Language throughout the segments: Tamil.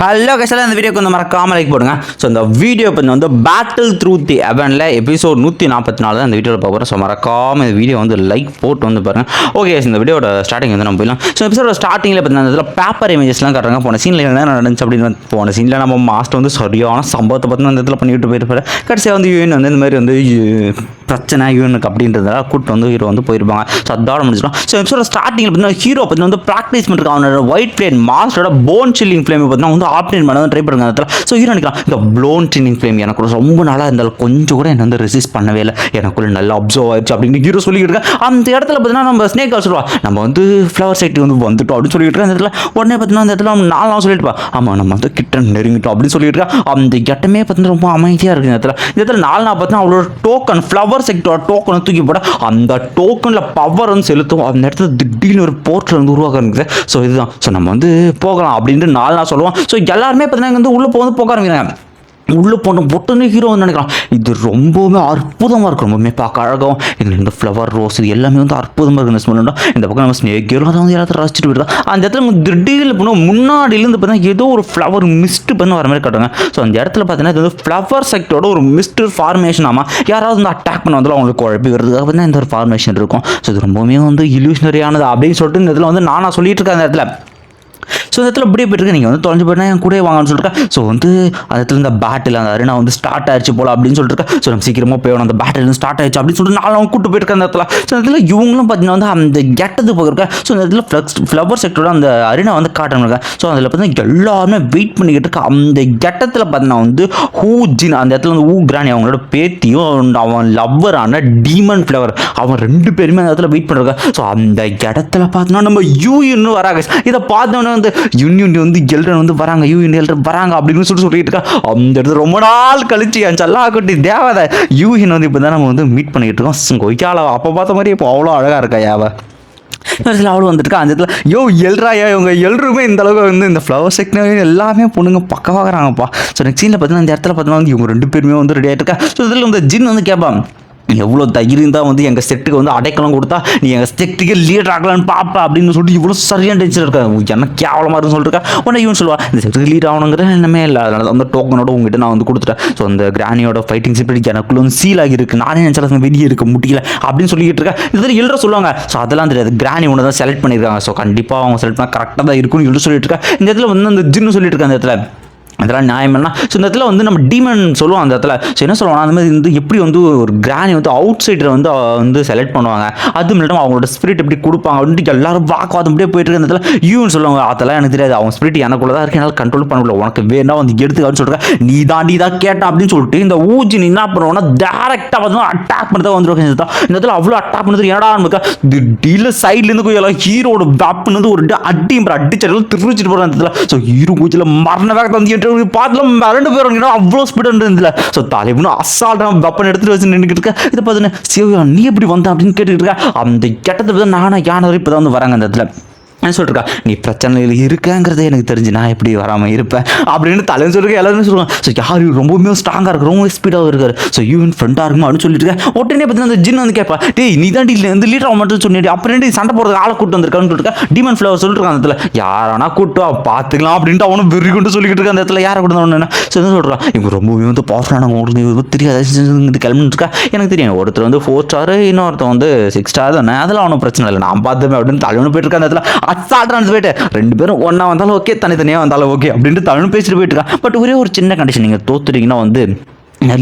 ஹலோ கசால இந்த வீடியோக்கு வந்து மறக்காமல் லைக் போடுங்க. ஸோ இந்த வீடியோ இப்போ வந்து battle through the heavens episode நூற்றி நாற்பத்தி நாலு தான் இந்த வீடியோவில் பார்க்குறோம் ஸோ மறக்காமல் இந்த வீடியோ வந்து லைக் போட்டு வந்து பாருங்க. ஓகே இந்த வீடியோட ஸ்டார்டிங் வந்து நம்ம போயிடலாம். ஸோ எபிசோட ஸ்டார்டிங்கில் பார்த்தீங்கன்னா இதில் பேப்பர் இமேஜஸ்லாம் கட்டுறாங்க. போன சீனில் என்ன நடந்துச்சு அப்படின்னு போன சீனில் நம்ம மாஸ்டர் வந்து சரியான சம்பவத்தை பார்த்து அந்த இடத்துல பண்ணிவிட்டு போயிருப்பாரு. கடைசியாக வந்து யூஎன் வந்து இந்த மாதிரி வந்து பிரச்சனை யூனுக்கு அப்படின்றதால கூட்டு வந்து ஹீரோ வந்து போயிருப்பாங்க. ஸோ அதோட முடிச்சிடும் ஸோ எபிசோட ஸ்டார்டிங்கில் பார்த்தீங்கன்னா ஹீரோ பார்த்தீங்கன்னா வந்து ப்ராக்டிஸ் பண்ணுறாங்க அவனோட ஒயிட் பிளேன் மாஸ்டரோட போன் சில்லிங் ஃப்ளேம் பார்த்தீங்கன்னா நான் வந்து ஆப்ரேட் பண்ண ட்ரை பண்ணுங்க அதில் இடத்துல. ஸோ ஹீரோ நினைக்கலாம் இந்த ப்ளோன் டின்னிங் ஃப்ளேம் எனக்கு ரொம்ப நாளாக இருந்தாலும் கொஞ்சம் கூட என்ன வந்து ரெசிஸ்ட் பண்ணவே இல்லை. எனக்குள்ள நல்லா அப்சர்வ் ஆயிடுச்சு அப்படின்னு ஹீரோ சொல்லிக்கிட்டு இருக்கேன். அந்த இடத்துல பார்த்தீங்கன்னா நம்ம ஸ்னேக் சொல்லுவா நம்ம வந்து ஃப்ளவர் சைட்டு வந்து வந்துட்டோம் அப்படின்னு சொல்லிட்டு இருக்கேன் அந்த இடத்துல. உடனே பார்த்தீங்கன்னா அந்த இடத்துல அவன் நாலு நாள் சொல்லிட்டு ஆமாம் நம்ம வந்து கிட்ட நெருங்கிட்டோம் அப்படின்னு சொல்லிட்டு இருக்கா அந்த இடமே பார்த்தீங்கன்னா ரொம்ப அமைதியாக இருக்குது இந்த இடத்துல. இந்த இடத்துல நாலு நாள் பார்த்தீங்கன்னா அவளோட டோக்கன் ஃப்ளவர் செக்டரோட டோக்கனை தூக்கி போட அந்த டோக்கனில் பவர் வந்து செலுத்தும். அந்த இடத்துல திடீர்னு ஒரு போர்ட்டில் வந்து உருவாக இருக்குது ஸோ இதுதான். ஸோ நம்ம வந்து போகலாம் அப்படின்ட்டு நாலு நாள் சொல்லுவோம் ஸோ எல்லாருமே பார்த்தீங்கன்னா வந்து உள்ளே போக வந்து போக ஆரம்பிக்கிறாங்க. உள்ளே போன பொட்டுன்னு ஹீரோ வந்து நினைக்கலாம். இது ரொம்பவுமே அற்புதமாக இருக்கும். ரொம்பவுமே பார்க்க அழகாகவும் இதில் இந்த ஃப்ளவர் ரோஸ் இது எல்லாமே வந்து அற்புதமாக இருக்கும் இந்த ஸ்மெல் இந்த பக்கம் நம்ம ஸ்னேக் அதை வந்து எல்லாத்தையும் ரசிச்சுட்டு போயிருக்கோம் அந்த இடத்துல நம்ம திடீர்னு போனால் முன்னாடியிலேருந்து பார்த்தீங்கன்னா ஏதோ ஒரு ஃப்ளவர் மிஸ்ட் பண்ண வர மாதிரி காட்டுவாங்க ஸோ அந்த இடத்துல பார்த்தீங்கன்னா இது வந்து ஃப்ளவர் செக்டரோட ஒரு மிஸ்ட் ஃபார்மேஷன் ஆமாம் யாராவது வந்து அட்டாக் பண்ண வந்தாலும் அவங்களுக்கு குழப்பி வருதுக்காக பார்த்தீங்கன்னா இந்த ஒரு ஃபார்மேஷன் இருக்கும். ஸோ இது ரொம்பவுமே வந்து இல்யூஷனரியானது அப்படின்னு சொல்லிட்டு இந்த இதில் வந்து நானாக சொல்லிட்டு இருக்கேன் அந்த இடத்துல. ஸோ இந்த இடத்துல இப்படியே போயிட்டு நீங்கள் வந்து தொலைஞ்சு போயிட்டா என் கூட வாங்கன்னு சொல்லிருக்கேன் ஸோ வந்து அந்த இடத்துல இந்த பேட்டில் அந்த அருணா வந்து ஸ்டார்ட் ஆயிடுச்சு போல அப்படின்னு சொல்லிட்டு ஸோ நம்ம சீக்கிரமாக போயிடணும் அந்த பேட்டில் ஸ்டார்ட் ஆயிடுச்சு அப்படின்னு சொல்லிட்டு நானும் கூட்டு போயிருக்கேன் அந்த இடத்துல. ஸோ இந்த இடத்துல இவங்களும் பார்த்தீங்கன்னா வந்து அந்த கெட்டது போயிருக்கேன் ஸோ இந்த இடத்துல ஃப்ளக்ஸ் ஃப்ளவர் செக்டரோட அந்த அருணா வந்து காட்டுறாங்க ஸோ அதில் பார்த்தீங்கன்னா எல்லாருமே வெயிட் பண்ணிக்கிட்டு இருக்க. அந்த கெட்டத்தில் பார்த்தீங்கன்னா வந்து ஹூ ஜின் அந்த இடத்துல வந்து ஊ கிராணி அவங்களோட பேத்தியும் அவன் லவ்வரான டீமன் ஃப்ளவர் அவன் ரெண்டு பேருமே அந்த இடத்துல வெயிட் பண்ணுறாங்க ஸோ அந்த இடத்துல பார்த்தோன்னா நம்ம யூஇன்னு வராங்க. இதை பார்த்தோன்னே வந்து யூனியன் வந்து எல்டன் வந்து வராங்க யூஎன் எல்டன் வராங்க அப்படின்னு சொல்லிட்டு சொல்லிட்டு இருக்கா. அந்த இடத்துல ரொம்ப நாள் கழிச்சு என் சல்லாக்குட்டி தேவதை யூஎன் வந்து இப்போ தான் நம்ம வந்து மீட் பண்ணிட்டு இருக்கோம். கொய்யால அப்போ பார்த்த மாதிரி இப்போ அவ்வளோ அழகாக இருக்கா யாவை? இடத்துல அவளும் வந்துட்டு அந்த இடத்துல யோ எல்ராயா இவங்க எல்லோருமே இந்த அளவுக்கு வந்து இந்த ஃப்ளவர் செக்டர் எல்லாமே பொண்ணுங்க பக்கவாகிறாங்கப்பா. ஸோ நெக்ஸ்ட் சீனில் பார்த்தீங்கன்னா இந்த இடத்துல பார்த்தீங்கன்னா வந்து இவங்க ரெண்டு பேருமே வந்து ரெடி ஆகிட்டு இருக்கா. ஸோ இதில் இந்த ஜின் வந்து கேட்பான் எவ்வளோ தைரியம் தான் வந்து எங்கள் செட்டுக்கு வந்து அடைக்கலம் கொடுத்தா நீ எங்கள் செட்டுக்கு லீடர் ஆகலான்னு பாப்பா அப்படின்னு சொல்லிட்டு இவ்வளோ சரியான டென்ஷன் இருக்கா என்ன கேவலமாக இருக்குன்னு சொல்லிருக்கா உடனே இவன் சொல்லுவா இந்த செட்டுக்கு லீட் ஆகணுங்கிற என்னமே இல்லை. அதனால அந்த டோக்கனோட உங்ககிட்ட நான் வந்து கொடுத்துட்டேன். ஸோ அந்த கிராணியோட ஃபைட்டிங் ஸ்பிரிட் எனக்குள்ள வந்து சீல் ஆகியிருக்கு. நானே நினச்சாலும் வெளியே இருக்க முடியல. அப்படின்னு சொல்லிக்கிட்டு இருக்கேன் இதில் எழுத சொல்லுவாங்க. ஸோ அதெல்லாம் தெரியாது. கிரானி ஒன்று தான் செலக்ட் பண்ணியிருக்காங்க. ஸோ கண்டிப்பாக அவங்க செலக்ட் பண்ணால் கரெக்டாக தான் இருக்கும்னு எழுத சொல்லிட்டு இருக்கேன் இந்த இடத்துல வந்து அந்த ஜின்னு சொல்லிட்டு இருக்கேன் அந்த இடத்துல. அதெல்லாம் நியாயம் என்ன ஸோ இந்த இடத்துல வந்து நம்ம டீமன் சொல்லுவோம் அந்த இடத்துல. ஸோ என்ன சொல்லுவாங்க அந்த மாதிரி வந்து எப்படி வந்து ஒரு கிரானி வந்து அவுட் சைடரை வந்து வந்து செலக்ட் பண்ணுவாங்க. அது இல்லாமல் அவங்களோட ஸ்பிரிட் எப்படி கொடுப்பாங்க அப்படின்ட்டு எல்லாரும் வாக்குவாதம் அப்படியே போயிட்டு இருக்க இந்த இடத்துல. யூன்னு சொல்லுவாங்க. அதெல்லாம் எனக்கு தெரியாது. அவங்க ஸ்பிரிட் எனக்குள்ள தான் இருக்கு. என்னால் கண்ட்ரோல் பண்ண முடியல. உனக்கு வேணா வந்து எடுத்துக்கான்னு சொல்கிறேன் நீ தாண்டி தான் கேட்டா அப்படின்னு சொல்லிட்டு இந்த ஊஜி நீ என்ன பண்ணுவோம்னா டேரெக்டாக வந்து அட்டாக் பண்ணி தான் வந்துருவாங்க இந்த இடத்துல. அவ்வளோ அட்டாக் பண்ணது ஏடா இருக்கா திடீர்னு சைட்லேருந்து போய் எல்லாம் ஹீரோட வெப்பன் வந்து ஒரு அடி அடிச்சடலாம் திருச்சிட்டு போகிறாங்க இந்த இடத்துல. ஸோ ஹீரோ கூச்சியில் மரண வேகத்தை வந்து என்கிட்ட பார்த்துலாம் ரெண்டு பேரும் அவ்வளோ ஸ்பீட் இருந்ததுல ஸோ தலைவனும் அசால்ட்டாக வெப்பன் எடுத்துட்டு வச்சு நின்றுக்கிட்டு இருக்க. இதை பார்த்துன்னு சிவா நீ எப்படி வந்த? அப்படின்னு கேட்டுக்கிட்டு இருக்க. அந்த கெட்டத்தை வந்து நானா யானை இப்போ தான் வந்து வராங்க அந்த இடத்துல. சொல்லிருக்கா? நீ பிரச்சனையில் இருக்கங்கிறதே எனக்கு தெரிஞ்சு. நான் எப்படி வராமல் இருப்பேன்? அப்படின்னு தலைன்னு சொல்லிருக்க. எல்லாருமே சொல்லுவாங்க ஸோ யார் ரொம்பவுமே ஸ்ட்ராங்காக இருக்கு ரொம்ப ஸ்பீடாக இருக்காரு. ஸோ யூன் ஃப்ரெண்டாக இருக்குமா? அப்படின்னு சொல்லிட்டு இருக்கேன் உடனே பார்த்தீங்கன்னா அந்த ஜின் வந்து கேட்பா டேய் நீ தான் வந்து லீடர் ஆக மட்டும் சொன்னி அப்புறம் சண்டை போடுறதுக்கு ஆளை கூட்டு வந்திருக்கான்னு சொல்லிட்டு டிமன் ஃப்ளவர் சொல்லிட்டு இருக்கான் அந்த இடத்துல. யாரானா கூட்டு பார்த்துக்கலாம் அப்படின்ட்டு அவனும் வெறி கொண்டு சொல்லிக்கிட்டு இருக்க அந்த இடத்துல. யாரை கூட வந்தவன ஸோ என்ன சொல்கிறான் இவங்க ரொம்பவே வந்து பவர்ஃபுல்லான உங்களுக்கு தெரியாது? கிளம்பிட்டு இருக்கா? எனக்கு தெரியும். ஒருத்தர் வந்து ஃபோர் ஸ்டார் இன்னொருத்தர் வந்து சிக்ஸ் ஸ்டார் தானே. அதெல்லாம் ஒன்றும் பிரச்சனை இல்லை. நான் பார்த்துமே அப்படின்னு தலைவனு போயிட்டு இருக்க அந்த இடத்துல. அசால்ட்டான போயிட்டு ரெண்டு பேரும் ஒன்றா வந்தாலும் ஓகே தனித்தனியாக வந்தாலும் ஓகே அப்படின்ட்டு தமிழ் பேசிட்டு போயிட்டு இருக்கான். பட் ஒரே ஒரு சின்ன கண்டிஷன் நீங்கள் தோத்துட்டீங்கன்னா வந்து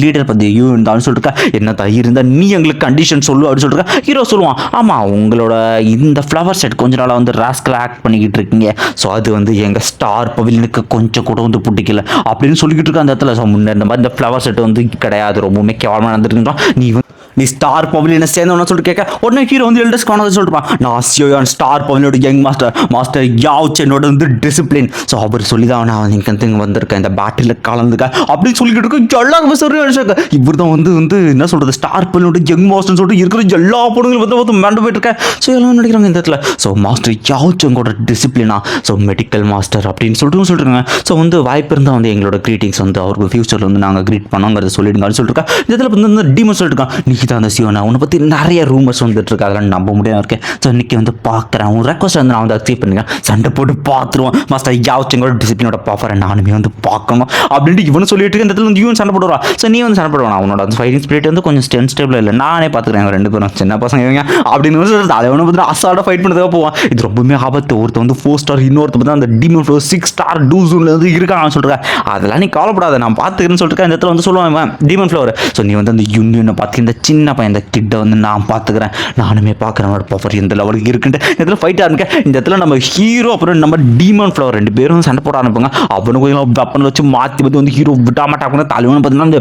லீடர் பற்றி ஐயோ இருந்தாலும் சொல்லிருக்கா. என்ன தயிர் இருந்தால் நீ எங்களுக்கு கண்டிஷன் சொல்லு அப்படின்னு சொல்லிருக்கா. ஹீரோ சொல்லுவான் ஆமாம் உங்களோட இந்த ஃப்ளவர் செட் கொஞ்ச நாளாக வந்து ராஸ்கில் ஆக்ட் பண்ணிக்கிட்டு இருக்கீங்க. ஸோ அது வந்து எங்கள் ஸ்டார் பவிலனுக்கு கொஞ்சம் கூட வந்து பிடிக்கல. அப்படின்னு சொல்லிக்கிட்டு இருக்க அந்த இடத்துல. ஸோ முன்னே இந்த மாதிரி இந்த ஃப்ளவர் செட் வந்து கிடையாது. ரொம்பவுமே கேவலமாக நடந்துருக்குன்றான் நீ வந்து நீ ஸ்டார் பவிலியனை சேர்ந்தவன சொல்லிட்டு கேட்க உடனே ஹீரோ வந்து எல்டர்ஸ் காணது சொல்லிருப்பான். நான் சியோயான் ஸ்டார் பவிலியோட யங் மாஸ்டர் மாஸ்டர் யாவ் என்னோட வந்து டிசிப்ளின் ஸோ அவர் சொல்லி தான் நான் இங்கே இங்கே வந்திருக்கேன். இந்த பேட்டில் கலந்துக்க. அப்படின்னு சொல்லிக்கிட்டு இருக்கேன் எல்லாருமே சரியான இவர் தான் வந்து வந்து என்ன சொல்கிறது ஸ்டார் பண்ணி யங் மாஸ்டர்னு சொல்லிட்டு இருக்கிற எல்லா பொண்ணுங்களும் வந்து பார்த்து மேண்டு போயிட்டுருக்கேன். ஸோ எல்லாம் நினைக்கிறாங்க இந்த இடத்துல. ஸோ மாஸ்டர் யாச்சவங்களோட டிசிப்ளினா ஸோ மெடிக்கல் மாஸ்டர் அப்படின்னு சொல்லிட்டு சொல்லிட்டுருங்க ஸோ வந்து வாய்ப்பு இருந்தால் வந்து எங்களோட க்ரீட்டிங்ஸ் வந்து அவருக்கு ஃபியூச்சரில் வந்து நாங்கள் க்ரீட் பண்ணோங்கிறத சொல்லிடுங்கன்னு சொல்லிட்டுருக்கேன் இந்த இடத்துல வந்து டீமன் சொல்லிட்டுருக்கான் நீ தான் அந்த சிவனா. உன்னை பற்றி நிறைய ரூமர்ஸ் வந்துட்டு இருக்கு அதெல்லாம் நம்ப முடியாம இருக்கேன். ஸோ இன்னைக்கு வந்து பார்க்குறேன் உன் ரெக்வஸ்ட் வந்து நான் வந்து அக்செப்ட் பண்ணிக்கிறேன். சண்டை போட்டு பார்த்துருவோம் மாஸ்டர் யாவச்சங்களோட டிசிப்ளினோட பார்ப்பறேன் நானுமே வந்து பார்க்கணும். அப்படின்ட்டு இவனு சொல்லிட்டு இந்த இடத்துல வந்து இவன் சண்டை போடுவா ஸோ நீ வந்து சண்டை போடுவான் அவனோட அந்த ஃபைட்டிங் ஸ்பிரிட் வந்து கொஞ்சம் ஸ்டென் ஸ்டேபிள் இல்லை. நானே பார்த்துக்கிறேன் ரெண்டு பேரும். சின்ன பசங்க இவங்க. அப்படின்னு சொல்லிட்டு அதை ஒன்று பார்த்து அசால்ட்டாக ஃபைட் பண்ணதுக்காக போவான். இது ரொம்பவுமே ஆபத்து. ஒருத்த வந்து ஃபோர் ஸ்டார் இன்னொருத்த வந்து அந்த டீமன் ஃப்ளோ சிக்ஸ் ஸ்டார் டூஸுல வந்து இருக்கான்னு சொல்கிறேன் அதெல்லாம் நீ கவலைப்படாத. நான் பார்த்துக்கிறேன்னு சொல்லிட்டு அந்த இடத்துல வந்து சொல்லுவான் டீமன் ஃப்ளவர் ஸோ நீ வந்து அந்த யூனியனை பார்த்து இந்த சின்ன பையன் இந்த கிட்ட வந்து நான் பார்த்துக்கிறேன். நானுமே பார்க்குறேன். அவனோட பவர் எந்த லெவலுக்கு இருக்குன்ட்டு. இந்த இடத்துல ஃபைட் ஆரம்பிக்க இந்த இடத்துல நம்ம ஹீரோ அப்புறம் நம்ம டீமன் ஃப்ளவர் ரெண்டு பேரும் சண்டை போட ஆரம்பிப்பாங்க. அவனுக்கு கொஞ்சம் வெப்பனில் வச்சு மாற்றி பார்த்து வந்து ஹீரோ விட்டா தலைவனு பார்த்தீங்கன்னா அந்த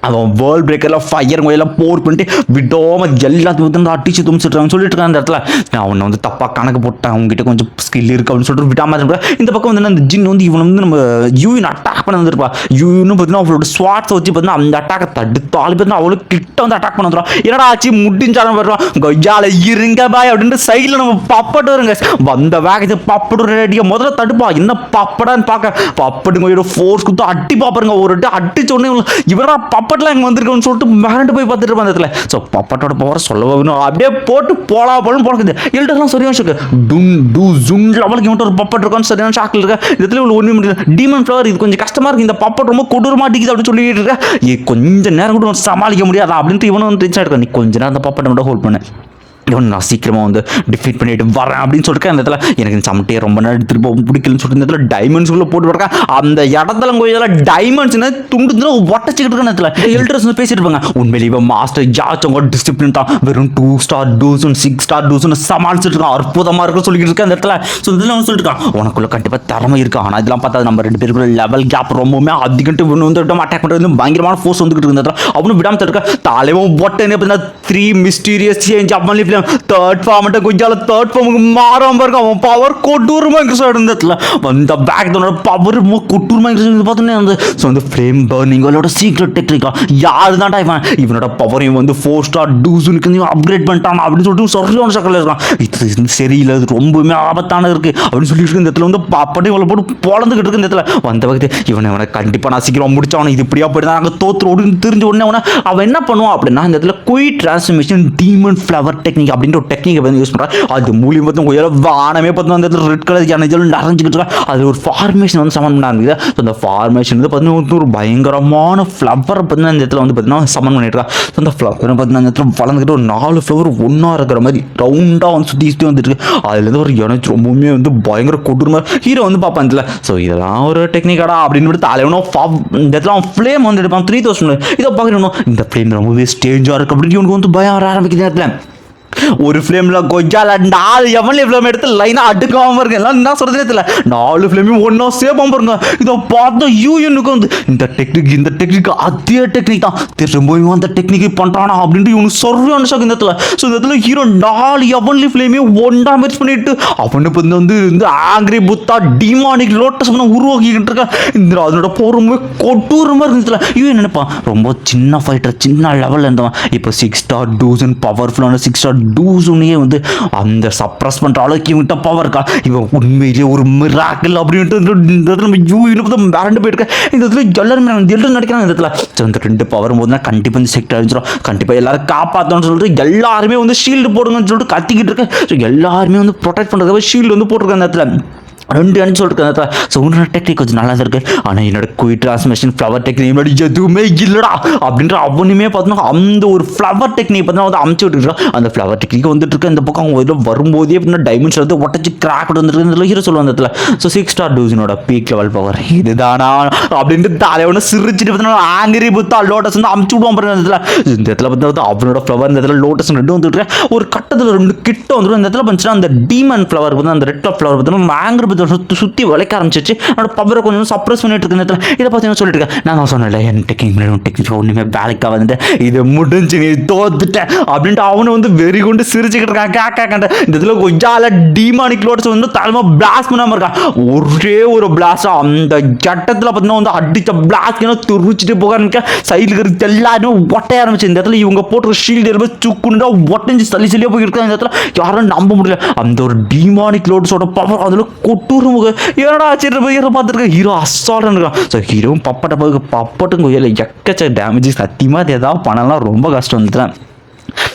அவன் வேர்ல்ட் பிரேக்கரில் ஃபயர் எல்லாம் போர் பண்ணிட்டு விடாமல் எல்லாத்தையும் வந்து அடிச்சு துமிச்சிட்றான்னு சொல்லிட்டு இருக்கான் அந்த இடத்துல. நான் அவனை வந்து தப்பாக கணக்கு போட்டேன். அவங்ககிட்ட கொஞ்சம் ஸ்கில் இருக்கு அப்படின்னு சொல்லிட்டு விடாமல் இந்த பக்கம் வந்து அந்த ஜின் வந்து இவன் வந்து நம்ம யூயின் அட்டாக் பண்ண வந்துருப்பா. யூன்னு பார்த்தீங்கன்னா அவளோட ஸ்வாட்ஸை வச்சு பார்த்தீங்கன்னா அந்த அட்டாக்கை தடுத்தாலும் பார்த்தீங்கன்னா அவளுக்கு கிட்ட வந்து அட்டாக் பண்ண வந்துடும் என்னடா ஆச்சு? முடிஞ்சாலும் வருவான். கொய்யால இருங்க பாய் அப்படின்ட்டு சைடில் நம்ம பப்பட்டு வருங்க. வந்த வேகத்தை பப்படு ரெடியாக முதல்ல தடுப்பா. என்ன பப்படான்னு பார்க்க. பப்படுங்க ஃபோர்ஸ் கொடுத்து அட்டி பாப்பாருங்க ஒரு அடி அடிச்ச உடனே இவரா பப்பட்லாம் இங்கே வந்திருக்கோம்னு சொல்லிட்டு மிரண்டு போய் பார்த்துட்டு இருப்பான் அந்த இடத்துல. ஸோ பப்பட்டோட பவர் சொல்ல வேணும்? அப்படியே போட்டு போலா போலும் போடுறது எல்டர்லாம் சரியான ஷாக்கு டும் டூ ஜும் லெவலுக்கு இவன்ட்டு ஒரு பப்பட் இருக்கான்னு சரியான ஷாக்கில் இருக்கா? இந்த இடத்துல இவ்வளோ ஒன்றும் முடியல. டீமன் ஃப்ளவர் இது கொஞ்சம் கஷ்டமாக இருக்குது இந்த பப்பட் ரொம்ப கொடூரமாக அடிக்குது அப்படின்னு சொல்லிட்டு இருக்கா? கொஞ்சம் நேரம் கூட சமாளிக்க முடியாது? அப்படின்ட்டு இவனும் வந்து டென்ஷன் நீ கொஞ்ச நேரம் அந்த பப்பட்டை மட்டும் ஹோல்ட் பண்ணு. இவன் நான் சீக்கிரமாக வந்து டிஃபீட் பண்ணிட்டு வரேன் அப்படின்னு சொல்லிட்டு அந்த இடத்துல எனக்கு இந்த சமட்டையை ரொம்ப நேரம் எடுத்துட்டு போக பிடிக்கலன்னு சொல்லிட்டு இந்த இடத்துல டைமண்ட்ஸ்குள்ளே போட்டு வரக்கா அந்த இடத்துல கொஞ்சம் டைமண்ட்ஸ்னு துண்டு ஒட்டச்சிக்கிட்டு இருக்க இடத்துல. எல்டர்ஸ் வந்து பேசிட்டு இருப்பாங்க. உண்மையிலே இவன் மாஸ்டர் ஜாச்சவங்க டிசிப்ளின் தான். வெறும் டூ ஸ்டார் டூஸும் சிக்ஸ் ஸ்டார் டூஸும் சமாளிச்சுட்டு இருக்கான். அற்புதமாக இருக்குன்னு சொல்லிட்டு இருக்கேன் அந்த இடத்துல. ஸோ இதில் வந்து சொல்லிட்டு இருக்கான் உனக்குள்ள கண்டிப்பாக திறமை இருக்கு. ஆனால் இதெல்லாம் பார்த்தா நம்ம ரெண்டு பேருக்குள்ள லெவல் கேப் ரொம்பவுமே அதிகன்ட்டு வந்து அட்டாக் பண்ணுறது பயங்கரமான ஃபோர்ஸ் வந்துகிட்டு இருந்த இடத்துல. அவனும் விடாமல் தடுக்க தலைவன் ஒட்டனே பார்த்தீங்கன்னா த்ரீ மிஸ்டீரியஸ் சேஞ்ச் அப்படி தேர்ட் ஃபார்ம் மட்டும் கொஞ்சம் தேர்ட் ஃபார்முக்கு மாறாம பாருங்க அவன் பவர் கொட்டூரமா இருக்கு இந்த இடத்துல வந்த பேக் தன்னோட பவர் கொட்டூரமா இருக்கு பார்த்தோன்னே அந்த ஸோ வந்து ஃப்ரேம் பர்னிங் அவளோட சீக்ரெட் டெக்னிக்கா யாரு தான்டா இவன் இவனோட பவரையும் வந்து ஃபோர் ஸ்டார் டூஸுனுக்கு அப்கிரேட் பண்ணிட்டான் அப்படின்னு சொல்லிட்டு சரியான சக்கரில் இருக்கான் இது சரியில்லை இது ரொம்பவுமே ஆபத்தானது இருக்கு அப்படின்னு சொல்லிட்டு இந்த இடத்துல வந்து பாப்படி இவ்வளோ போட்டு பொழந்துக்கிட்டு இருக்கு இந்த இடத்துல வந்த வகத்து இவனை இவனை கண்டிப்பாக நான் சீக்கிரம் முடிச்சவனை இது இப்படியா போயிட்டு நாங்கள் தோத்துறோடு தெரிஞ்ச உடனே அவனை அவன் என்ன பண்ணுவான் அப்படின்னா இந்த இடத்துல quite transmission demon flower technique அப்படின்ற ஒரு டெக்னிக்கை வந்து யூஸ் பண்ணுறாங்க அது மூலியம் பார்த்து உயர வானமே பார்த்து அந்த இடத்துல ரெட் கலர் ஜனஜல் நிறைஞ்சிக்கிட்டு இருக்கா? அது ஒரு ஃபார்மேஷன் வந்து சமன் பண்ணாங்க ஸோ அந்த ஃபார்மேஷன் வந்து பார்த்தீங்கன்னா ஒரு பயங்கரமான ஃப்ளவரை பார்த்தீங்கன்னா அந்த இடத்துல வந்து பார்த்தீங்கன்னா சமன் பண்ணிட்டு ஸோ அந்த ஃப்ளவர் பார்த்தீங்கன்னா அந்த இடத்துல வளர்ந்துக்கிட்டு ஒரு நாலு ஃப்ளவர் ஒன்றா இருக்கிற மாதிரி ரவுண்டாக வந்து சுற்றி சுற்றி வந்துட்டு அதுலேருந்து ஒரு எனக்கு ரொம்பவுமே வந்து பயங்கர கொடூரமாக ஹீரோ வந்து பார்ப்பான் இதில். ஸோ இதெல்லாம் ஒரு டெக்னிக்காடா அப்படின்னு தலைவனும் இந்த இடத்துல அவன் ஃப்ளேம் வந்து எடுப்பான். த்ரீ தௌசண்ட் இதை பார்க்கணும் இந்த ஃப்ளேம் ரொம்பவே ஸ்டேஜாக இருக்குது அப்படின்னு இவனுக்கு வந்து பயம் வர ஆரம்பிக்குது இடத்துல. ஒரு ஃப்ளேமில் கொஜால நாலு எவன்லி ஃப்ளேம் எடுத்து லைனாக அடுக்காம பாருங்க. எல்லாம் என்ன சொல்கிறதே தெரியல. நாலு ஃப்ளேமையும் ஒன்றா சேப்பாம பாருங்க. இதை பார்த்து யூஎனுக்கு வந்து இந்த டெக்னிக் இந்த டெக்னிக் அதே டெக்னிக் தான். திரும்பவும் அந்த டெக்னிக் பண்ணுறானா அப்படின்ட்டு இவனுக்கு சொல்கிறான் ஷாக் இந்த இடத்துல. ஸோ இந்த இடத்துல ஹீரோ நாலு எவன்லி ஃப்ளேமையும் ஒன்றா மேட்ச் பண்ணிட்டு அவனுக்கு வந்து வந்து இந்த ஆங்கிரி புத்தா டிமானிக் லோட்டஸ் பண்ண உருவாக்கிக்கிட்டு இருக்கான் இந்த அதனோட போகிறமே கொட்டூரமாக இருந்ததுல இவன் நினைப்பான்? ரொம்ப சின்ன ஃபைட்டர் சின்ன லெவலில் இருந்தவன். இப்போ சிக்ஸ் ஸ்டார் டூசன் பவர்ஃபுல்லான சிக்ஸ் ஸ்டார் டூசுனையே வந்து அந்த சப்ரஸ் பண்ணுற அளவுக்கு இவங்கிட்ட பவர் இருக்கா? இவன் உண்மையிலேயே ஒரு மிராக்கிள் அப்படின்ட்டு இந்த இடத்துல நம்ம யூ இன்னும் மிரண்டு போயிருக்க இந்த இடத்துல எல்லாருமே இந்த நினைக்கிறாங்க இந்த இடத்துல. ஸோ இந்த ரெண்டு பவர் போதுனா கண்டிப்பாக இந்த செக்டர் அழிஞ்சிடும் கண்டிப்பாக எல்லாரும் காப்பாற்றணும்னு சொல்லிட்டு எல்லாருமே வந்து ஷீல்டு போடுங்கன்னு சொல்லிட்டு கத்திக்கிட்டு இருக்கேன் ஸோ எல்லாருமே வந்து ப்ரொடெக்ட் பண்ணுறதுக்காக ஷீல்டு வந்து போட்டிருக்காங்க இந்த இடத்துல. ரெண்டு அணி சொல்லிருக்காங்க. ஸோ உன்னோட டெக்னிக் கொஞ்சம் நல்லா தான் இருக்கு. ஆனால் என்னோட குயிட் டிரான்ஸ்மிஷன் ஃப்ளவர் டெக்னிக் மாதிரி எதுவுமே இல்லைடா அப்படின்ற அவனுமே பார்த்தோன்னா அந்த ஒரு ஃப்ளவர் டெக்னிக் பார்த்தா வந்து அமுச்சு விட்டுருக்கான் அந்த ஃப்ளவர் டெக்னிக் வந்துட்டு இருக்கு. இந்த பக்கம் அவங்க இதில் வரும்போதே அப்படின்னா டைமண்ட்ஸ் வந்து ஒட்டச்சு கிராக் வந்துருக்கு இந்த ஹீரோ சொல்லுவாங்க அந்த இடத்துல. ஸோ சிக்ஸ் ஸ்டார் டூசினோட பீக் லெவல் பவர் இதுதானா? அப்படின்ட்டு தலைவனை சிரிச்சிட்டு பார்த்தீங்கன்னா ஆங்கிரி புத்தா லோட்டஸ் வந்து அமுச்சு விடுவான் பாருங்க இந்த இடத்துல. இந்த இடத்துல பார்த்தா அவனோட ஃப்ளவர் இந்த இடத்துல லோட்டஸ் ரெண்டும் வந்துட்டு ஒரு கட்டத்தில் ரெண்டு கிட்ட வந்துடும் இந்த இடத்துல பண்ணிச்சுன்னா அந்த டீமன் ஃப்ளவர் வந்து அந்த ரெட் ஃப்ளவர் பார்த்தீங்கன்னா ஆங்கிரி புத்தா சுற்றி சுற்றி வளைக்க ஆரம்பிச்சிச்சு என்னோட பவரை கொஞ்சம் சப்ரஸ் பண்ணிட்டு இருக்க நேரத்தில் இதை பற்றி சொல்லிட்டு இருக்கேன். நான் சொன்னேன் சொன்னேன்ல என் டெக்னிக் டெக்னிக் ஒன்றுமே வேலைக்காக வந்துட்டு இது முடிஞ்சு நீ தோத்துட்டேன் அப்படின்ட்டு அவனை வந்து வெறி கொண்டு சிரிச்சுக்கிட்டு இருக்கான். கேக்கா இந்த இதில் கொஞ்சால டிமானிக் லோட்ஸ் வந்து தலைமை பிளாஸ்ட் பண்ணாமல் இருக்கான். ஒரே ஒரு பிளாஸ்ட் அந்த ஜட்டத்தில் பார்த்தீங்கன்னா வந்து அடித்த பிளாஸ்ட் துருச்சிட்டு போக ஆரம்பிக்க சைடில் இருக்கிறது எல்லாருமே ஒட்டைய ஆரம்பிச்சு இந்த இடத்துல இவங்க போட்டு ஷீல்டு எல்லாமே சுக்குண்டா ஒட்டஞ்சு சளி சளியாக போயிருக்காங்க இந்த இடத்துல யாரும் நம்ப முடியல. அந்த ஒரு டிமானிக் லோட்ஸோட பவர் அதில் கொட்டூரும் ஏடா ஆச்சு ஹீரோ பார்த்துருக்க? ஹீரோ அசால்ட்டாக இருக்கான் ஸோ ஹீரோவும் பப்பட்ட போது பப்பட்டும் கோயில் எக்கச்ச டேமேஜ் சத்தியமாக அது ஏதாவது பண்ணலாம். ரொம்ப கஷ்டம் வந்துட்டேன்.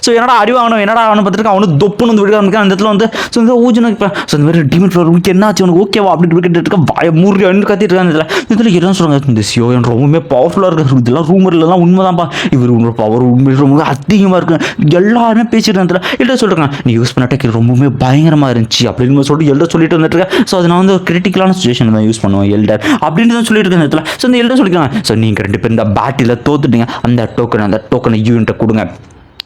ஸோ என்னடா அடி வாங்கணும்? என்னடா அவனை பார்த்துட்டு அவனு தொப்புன்னு வந்து விடுக்க ஆரம்பிக்கான் அந்த இடத்துல வந்து ஸோ இந்த ஊஜனை இப்போ ஸோ இந்த மாதிரி டிமன் ஃப்ளோர் உனக்கு என்னாச்சு? உனக்கு ஓகேவா அப்படின்னு கேட்டு இருக்க வாய மூறி அண்ணு கத்திட்டு இருக்காங்க இதில் இதில் என்ன சொல்கிறாங்க இந்த சியோ என் ரொம்பவுமே பவர்ஃபுல்லாக இருக்கு இதெல்லாம் ரூமர்லாம் உண்மைதான்ப்பா. இவர் உங்களோட பவர் உண்மை ரொம்ப அதிகமாக இருக்கு. எல்லாருமே பேசிட்டு இருந்ததுல இல்லை சொல்கிறாங்க நீ யூஸ் பண்ண டெக் ரொம்பவுமே பயங்கரமாக இருந்துச்சு. அப்படின்னு சொல்லிட்டு எல்லாம் சொல்லிட்டு வந்துட்டு இருக்கேன் ஸோ அது நான் வந்து ஒரு கிரிட்டிக்கலான சுச்சுவேஷன் தான் யூஸ் பண்ணுவேன் எல்டர். அப்படின்னு தான் சொல்லிட்டு இருக்கேன் இடத்துல. ஸோ இந்த எல்டர் சொல்லிக்கிறாங்க ஸோ நீங்கள் ரெண்டு பேரும் இந்த பேட்டில் தோத்துட்டீங்க. அந்த டோக்கன் அந்த டோக்கனை யூனிட்டை கொடுங்க.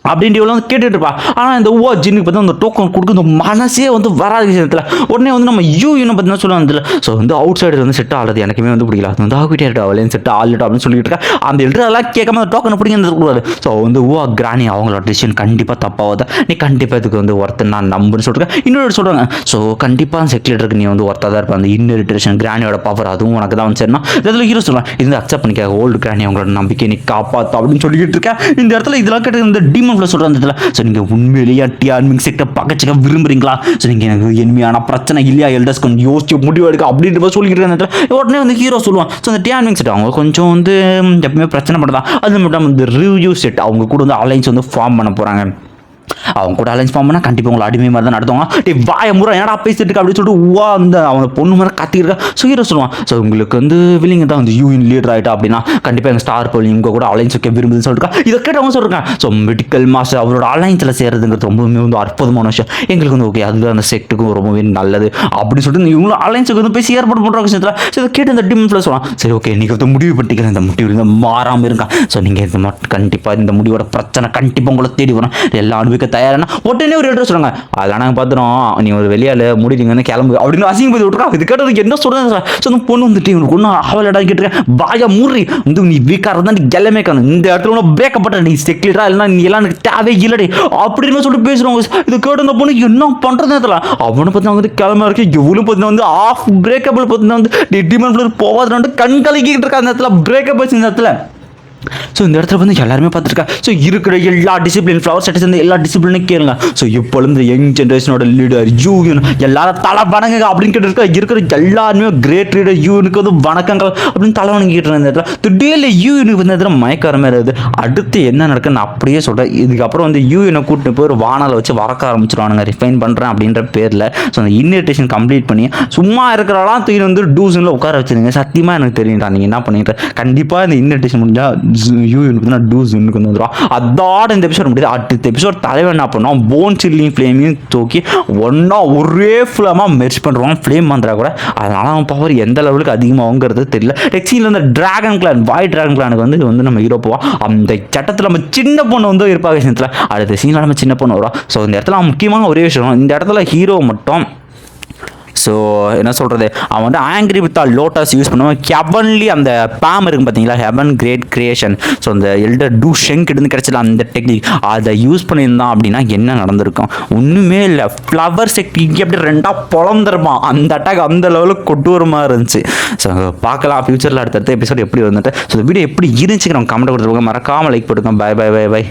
அப்படின்ட்டு இவ்வளோ வந்து கேட்டுட்டு இருப்பா. ஆனால் இந்த ஓ ஜின்னுக்கு பார்த்தா அந்த டோக்கன் கொடுக்க இந்த மனசே வந்து வராது விஷயத்தில் உடனே வந்து நம்ம யூ இன்னும் பார்த்தீங்கன்னா சொல்லுவாங்க ஸோ வந்து அவுட் சைடு வந்து செட் ஆகுது. எனக்குமே வந்து பிடிக்கல. அது வந்து ஆகிட்டே இருக்கா. செட் ஆகலட்டா அப்படின்னு சொல்லிட்டு இருக்கா. அந்த எழுதுறதெல்லாம் கேட்காம அந்த டோக்கனை பிடிக்க கூடாது ஸோ வந்து ஓ கிராணி அவங்களோட டிசிஷன் கண்டிப்பாக தப்பாகுதா. நீ கண்டிப்பாக இதுக்கு வந்து ஒருத்தர் நான் நம்புன்னு சொல்லிட்டு இன்னொரு சொல்கிறாங்க ஸோ கண்டிப்பாக செக்லேட்டருக்கு நீ வந்து ஒருத்தா தான் இருப்ப. அந்த இன்னரிட்டேஷன் கிராணியோட பவர் அதுவும் உனக்கு தான் வந்து சரினா இதில் ஹீரோ சொல்லுவான் இது அக்செப்ட் பண்ணிக்க. ஓல்டு கிராணி அவங்களோட நம்பிக்கை நீ காப்பாற்று அப்படின்னு சொல்லிட்டு இருக்கேன் இந்த இடத்துல இதெல்லாம் கேட்டு இந்த டீமன் ஃபில் சொல்கிற இடத்துல ஸோ நீங்கள் உண்மையிலேயே டிஆர்மிங் செக்டர் பக்கச்சுக்க விரும்புறீங்களா? ஸோ நீங்கள் எனக்கு எளிமையான பிரச்சனை இல்லையா? எல்டர்ஸ் கொஞ்சம் யோசிச்சு முடிவு எடுக்க அப்படின்ற மாதிரி சொல்லிக்கிட்டு இருந்த உடனே வந்து ஹீரோ சொல்லுவான். ஸோ அந்த டிஆர்மிங் செட் அவங்க கொஞ்சம் வந்து எப்பவுமே பிரச்சனை பண்ணுறதா அது மட்டும் இந்த ரிவ்யூ செட் அவங்க கூட வந்து அலைன்ஸ் வந்து ஃபார்ம் பண்ண போகிறாங்க அவங்க கூட அலைன்ஸ் ஃபார்ம் பண்ணால் கண்டிப்பாக உங்களை அடிமை மாதிரி தான் நடத்துவாங்க. டே வாய முறை என்னடா பேசிட்டு இருக்க அப்படின்னு சொல்லிட்டு வா அந்த அவங்க பொண்ணு மாதிரி கத்திருக்கா ஸோ ஹீரோ சொல்லுவான் ஸோ உங்களுக்கு வந்து வில்லிங்க தான் வந்து யூஎன் லீடர் ஆகிட்டா அப்படின்னா கண்டிப்பாக எங்கள் ஸ்டார் போலி இவங்க கூட அலைன்ஸ் வைக்க விரும்புதுன்னு சொல்லிட்டு இதை கேட்டவங்க சொல்லிருக்கேன் ஸோ மெடிக்கல் மாஸ்டர் அவரோட அலைன்ஸில் சேர்றதுங்கிறது ரொம்பவுமே வந்து அற்புதமான விஷயம். எங்களுக்கு வந்து ஓகே அது அந்த செக்ட்டுக்கும் ரொம்பவே நல்லது. அப்படின்னு சொல்லிட்டு இவங்களும் அலைன்ஸுக்கு வந்து பேசி ஏற்பாடு பண்ணுற விஷயத்தில் ஸோ இதை கேட்டு இந்த டிம் சொல்லலாம் சரி ஓகே நீங்கள் வந்து முடிவு பண்ணிக்கிறேன் இந்த முடிவு வந்து மாறாமல் இருக்கா ஸோ நீங்கள் இந்த மட்டும் கண்டிப்பாக இந்த முடிவோட பிரச்சனை கண்டிப்பாக உங்களை தேடி வரும். எல்லா அனுபவிக்க தயாரானா? உடனே ஒரு இடத்துல சொல்லுங்க அதெல்லாம் நாங்கள் பார்த்துறோம் நீ ஒரு வெளியால் முடி நீங்கள் வந்து கிளம்பு. அப்படின்னு அசிங்க போய் விட்டுருக்கா இது கேட்டதுக்கு என்ன சொல்கிறது ஸோ அந்த பொண்ணு வந்துட்டு இவனுக்கு ஒன்றும் அவளிடம் கேட்டுருக்கேன் பாயா மூறி வந்து நீ வீக்காக இருந்தால் நீ எல்லாமே காணும் இந்த இடத்துல ஒன்றும் பிரேக்கப்பட்ட நீ செக்லிட்டா இல்லைனா நீ எல்லாம் எனக்கு தேவை இல்லடி. அப்படின்னு சொல்லிட்டு பேசுகிறவங்க இது கேட்டு இந்த பொண்ணு என்ன பண்ணுறது தெரியல. அவனை பற்றி வந்து கிளம்ப இருக்கு இவளும் பார்த்தீங்கன்னா வந்து ஆஃப் பிரேக்கப்பில் பார்த்தீங்கன்னா வந்து டிமாண்ட் போவாதுன்னு கண் கலக்கிட்டு இருக்கா அந்த இடத்துல பிரேக்கப் ஆச்சு இந்த இடத்துல. ஸோ இந்த இடத்துல வந்து எல்லாருமே பார்த்துருக்கா. ஸோ இருக்கிற எல்லா டிசிப்ளின் ஃப்ளவர் செட்டஸ் வந்து எல்லா டிசிப்ளினும் கேளுங்க. ஸோ இப்போ இந்த யங் ஜென்ரேஷனோட லீடர் யூன் எல்லாரும் தலை வணங்குங்க அப்படின்னு கேட்டு இருக்கிற எல்லாருமே கிரேட் லீடர் யூனுக்கு வந்து வணக்கங்கள் அப்படின்னு தலை வணங்கிட்டு இருந்த இடத்துல திடீர்ல யூனுக்கு வந்து இந்த இடத்துல மயக்க மாதிரி இருக்குது அடுத்து என்ன நடக்குன்னு அப்படியே சொல்கிறேன் இதுக்கப்புறம் வந்து யூஎனை கூட்டிட்டு போய் ஒரு வானலை வச்சு வரக்க ஆரம்பிச்சிருவானுங்க. ரிஃபைன் பண்ணுறேன் அப்படின்ற பேரில். ஸோ அந்த இன்விடேஷன் கம்ப்ளீட் பண்ணி சும்மா இருக்கிறலாம் தூக்கி வந்து டூசனில் உட்கார வச்சிருங்க. சத்தியமாக எனக்கு தெரியும்டா. நீங்கள் என்ன பண்ணிட்டு கண்டிப்பாக இந்த இன்விடேஷன் முடிஞ்சால் யூ யூனுக்கு டூ ஜூனுக்கு வந்து வந்துடும் அதோட இந்த எபிசோட் முடியுது. அடுத்த எபிசோட் தலைவன் என்ன பண்ணோம் போன் சில்லிங் ஃப்ளேமையும் தூக்கி ஒன்றா ஒரே ஃப்ளேமாக மெர்ச் பண்ணுறோம் ஃப்ளேம் பண்ணுறா கூட. அதனால் அவன் பவர் எந்த லெவலுக்கு அதிகமாகுங்கிறது தெரியல. டெக்ஸியில் அந்த டிராகன் கிளான் வாய் டிராகன் கிளானுக்கு வந்து இது வந்து நம்ம ஹீரோ போவோம் அந்த சட்டத்தில் நம்ம சின்ன பொண்ணு வந்து இருப்பாங்க விஷயத்தில் அடுத்த சீனில் நம்ம சின்ன பொண்ணு வரும் ஸோ இந்த இடத்துல முக்கியமான ஒரே விஷயம் இந்த இடத்துல ஹீரோ மட்டும் ஸோ என்ன சொல்கிறது அவன் வந்து ஆங்கிரி வித் லோட்டஸ் யூஸ் பண்ணுவான். ஹெவன்லி அந்த பேம் இருக்கும் பார்த்தீங்களா? ஹெவன் கிரேட் கிரியேஷன் ஸோ அந்த எல்டர் டூ ஷெங்க் இருந்து கிடைச்சல அந்த டெக்னிக் அதை யூஸ் பண்ணியிருந்தான் அப்படின்னா என்ன நடந்திருக்கும்? ஒன்றுமே இல்லை. ஃப்ளவர் செக் இங்கே அப்படி ரெண்டாக பொழந்துருப்பான் அந்த அட்டாக் அந்த லெவலுக்கு கொட்டூரமாக இருந்துச்சு. ஸோ பார்க்கலாம். ஃபியூச்சரில் அடுத்தடுத்த எபிசோட் எப்படி வந்துட்டு ஸோ வீடியோ எப்படி இருந்துச்சு நம்ம கமெண்ட் கொடுத்துருக்கோம். மறக்காமல் லைக் போட்டுக்கோங்க. By bye bye by